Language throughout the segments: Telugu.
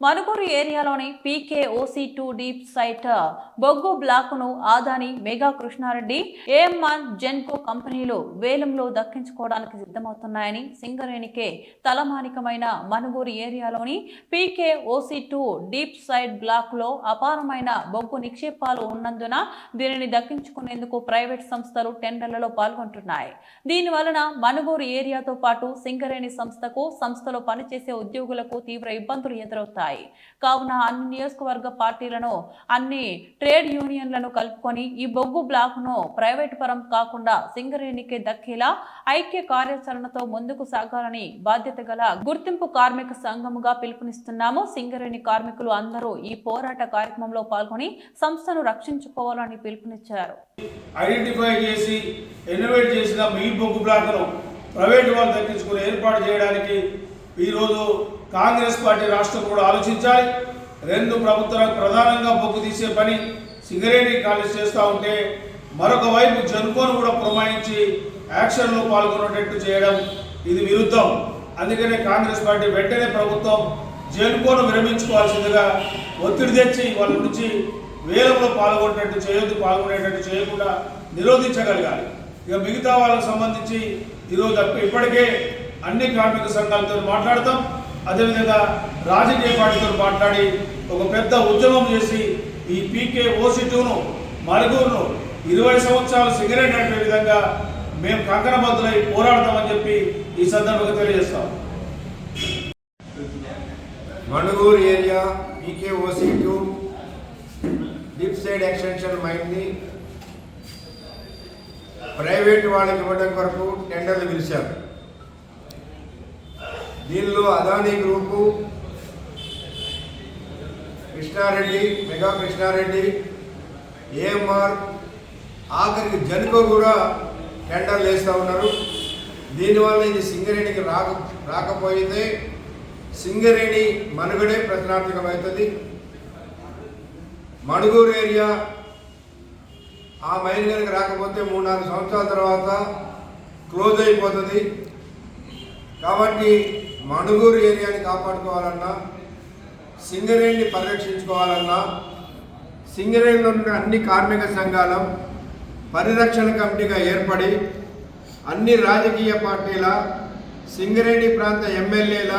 Manuguru ఏరియాలోని PK OC two deep site బొగ్గు బ్లాక్ను Adani mega Krishna Reddy AMR GENCO కంపెనీలు వేలంలో దక్కించుకోవడానికి సిద్ధమవుతున్నాయని సింగరేణికే తలమానికమైన Manuguru ఏరియాలోని PK OC two deep site బ్లాక్లో అపారమైన బొగ్గు నిక్షేపాలు ఉన్నందున దీనిని దక్కించుకునేందుకు ప్రైవేట్ సంస్థలు టెండర్లలో పాల్గొంటున్నాయి. దీని వలన మనుగూరు ఏరియాతో పాటు సింగరేణి సంస్థకు సంస్థలో పనిచేసే ఉద్యోగులకు తీవ్ర ఇబ్బందులు ఎదురవుతాయి. కావున అన్ని నియోజకవర్గ పార్టీలను అన్ని ట్రేడ్ యూనియన్లను కలుపుకొని ఈ బొగ్గు బ్లాక్ను ప్రైవేట్ పరం కాకుండా సింగరేణికి దక్కేలా ఐక్య కార్యాచరణతో ముందుకు సాగాలని బాధ్యత గల గుర్తింపు కార్మిక సంఘముగా పిలుపునిస్తున్నాము. సింగరేణి కార్మికులు అందరూ ఈ పోరాట కార్యక్రమంలో పాల్గొని సంస్థను రక్షించుకోవాలని పిలుపునిచ్చారు. ఐడెంటిఫై చేసి ఎన్నోవేట్ చేసిన మీ బొగ్గు బ్లాక్ను ప్రైవేట్ వాళ్ళు తగ్గించుకుని ఏర్పాటు చేయడానికి ఈరోజు కాంగ్రెస్ పార్టీ రాష్ట్రం కూడా ఆలోచించాలి. రెండు ప్రభుత్వాలకు ప్రధానంగా బొగ్గు తీసే పని సింగరేణి కాలేజ్ చేస్తూ ఉంటే మరొక వైపు జన్కోను కూడా పురమాయించి యాక్షన్లో పాల్గొనేటట్టు చేయడం ఇది విరుద్ధం. అందుకనే కాంగ్రెస్ పార్టీ వెంటనే ప్రభుత్వం జన్కోను విరమించుకోవాల్సిందిగా ఒత్తిడి తెచ్చి వాళ్ళ నుంచి వేలంలో పాల్గొనేటట్టు చేయొద్దు పాల్గొనేటట్టు చేయకుండా నిరోధించగలగాలి. ఇక మిగతా వాళ్ళకు సంబంధించి ఈరోజు ఇప్పటికే అన్ని కార్మిక సంఘాలతో మాట్లాడతాం. అదేవిధంగా రాజకీయ పార్టీతో మాట్లాడి ఒక పెద్ద ఉద్యమం చేసి ఈ పీకే ఓసీ టూను మరుగురును ఇరవై సంవత్సరాలు సిగరెట్ నడిపే విధంగా మేము కంకణబద్దులై పోరాడతామని చెప్పి ఈ సందర్భంగా తెలియజేస్తాం. Manuguru area PK OC two deep side extension మైండ్ని ప్రైవేట్ వాళ్ళకి ఇవ్వడం కొరకు టెండర్లు పిలిచారు. దీనిలో Adani group Krishna Reddy mega Krishna Reddy AMR ఆఖరికి జనుకో కూడా టెండర్లు వేస్తూ ఉన్నారు. దీనివల్ల ఇది సింగరేణికి రాక రాకపోయితే సింగరేణి మనుగడే ప్రశ్నార్థకమవుతుంది మణుగూరు ఏరియా ఆ మైన్ కనుక రాకపోతే మూడు నాలుగు సంవత్సరాల తర్వాత క్లోజ్ అయిపోతుంది. కాబట్టి మణుగూరు ఏరియాని కాపాడుకోవాలన్నా సింగరేణిని పరిరక్షించుకోవాలన్నా సింగరేణిలో ఉన్న అన్ని కార్మిక సంఘాల పరిరక్షణ కమిటీగా ఏర్పడి అన్ని రాజకీయ పార్టీల సింగరేణి ప్రాంత ఎమ్మెల్యేల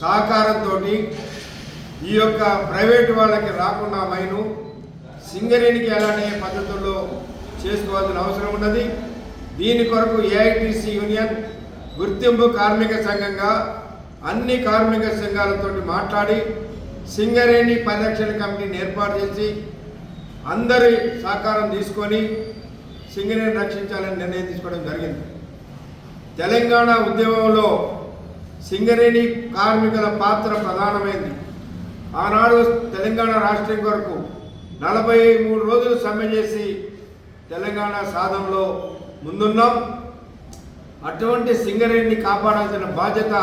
సహకారంతో ఈ యొక్క ప్రైవేటు వాళ్ళకి రాకుండా మైను సింగరేణికి ఎలాంటి పద్ధతుల్లో చేసుకోవాల్సిన అవసరం ఉన్నది. దీని కొరకు ఏఐటిసి యూనియన్ గుర్తింపు కార్మిక సంఘంగా అన్ని కార్మిక సంఘాలతో మాట్లాడి సింగరేణి పరిరక్షణ కమిటీని ఏర్పాటు చేసి అందరి సహకారం తీసుకొని సింగరేణి రక్షించాలని నిర్ణయం తీసుకోవడం జరిగింది. తెలంగాణ ఉద్యమంలో సింగరేణి కార్మికుల పాత్ర ప్రధానమైంది. ఆనాడు తెలంగాణ రాష్ట్రం కొరకు నలభై మూడు రోజులు సమ్మె చేసి తెలంగాణ సాధనలో ముందున్నాం. అటువంటి సింగరేణిని కాపాడాల్సిన బాధ్యత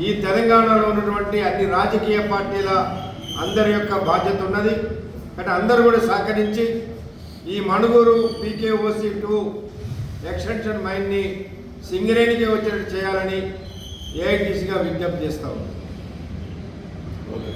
ఈ తెలంగాణలో ఉన్నటువంటి అన్ని రాజకీయ పార్టీల అందరి యొక్క బాధ్యత ఉన్నది. అంటే అందరూ కూడా సహకరించి ఈ Manuguru PK OC two extension మైన్ని సింగరేణికి వచ్చేటట్టు చేయాలని ఏఐటీసీగా విజ్ఞప్తి చేస్తాము ఓకే.